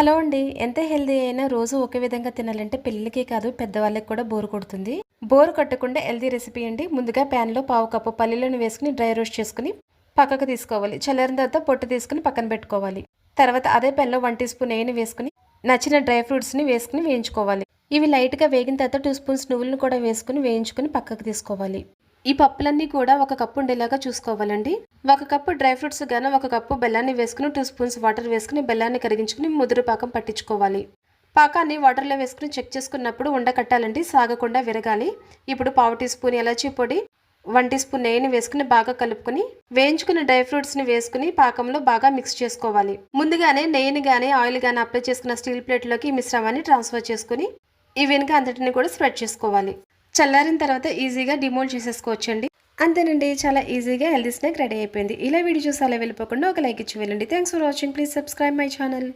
Hello అండి. ఎంత healthy అయినా రోజు ఒకే విధంగా తినాలంటే పిల్లలకి కాదు పెద్దవాళ్ళకి కూడా బోరు కొడుతుంది. బోరు కొట్టకుండా హెల్దీ రెసిపీ అండి. ముందుగా ప్యాన్లో పావు కప్పు పల్లీలను వేసుకుని డ్రై రోస్ట్ చేసుకుని పక్కకు తీసుకోవాలి. చల్లారిన తర్వాత పొట్టు తీసుకుని పక్కన పెట్టుకోవాలి. తర్వాత అదే ప్యాన్లో వన్ టీ స్పూన్ నెయ్యిని వేసుకుని నచ్చిన డ్రై ఫ్రూట్స్ని వేసుకుని వేయించుకోవాలి. ఇవి లైట్గా వేగిన తర్వాత టూ స్పూన్స్ నువ్వులను కూడా వేసుకుని వేయించుకుని పక్కకు తీసుకోవాలి. ఈ పప్పులన్నీ కూడా ఒక కప్పు ఉండేలాగా చూసుకోవాలండి. ఒక కప్పు డ్రై ఫ్రూట్స్ గాను ఒక కప్పు బెల్లాన్ని వేసుకుని టూ స్పూన్స్ వాటర్ వేసుకుని బెల్లాన్ని కరిగించుకుని ముదురు పాకం పట్టించుకోవాలి. పాకాన్ని వాటర్లో వేసుకుని చెక్ చేసుకున్నప్పుడు ఉండకట్టాలండి సాగకుండా విరగాలి. ఇప్పుడు పావు టీ స్పూన్ ఎలాచీ పొడి వన్ టీ స్పూన్ నెయ్యిని వేసుకుని బాగా కలుపుకుని వేయించుకున్న డ్రై ఫ్రూట్స్ని వేసుకుని పాకంలో బాగా మిక్స్ చేసుకోవాలి. ముందుగానే నెయ్యిని కానీ ఆయిల్ కానీ అప్లై చేసుకున్న స్టీల్ ప్లేట్లోకి ఈ మిశ్రమాన్ని ట్రాన్స్ఫర్ చేసుకుని ఈ వెనుక అంతటిని కూడా స్ప్రెడ్ చేసుకోవాలి. చల్లారిన తర్వాత ఈజీగా డిమోల్డ్ చేసేసుకోవచ్చండి. అంతేనండి చాలా ఈజీగా హెల్దీ స్నాక్ రెడీ అయిపోయింది. ఇలా వీడియో చూసి అలా వెళ్ళిపోకుండా ఒక లైక్ ఇచ్చి వెళ్ళండి. Thanks for watching please subscribe my channel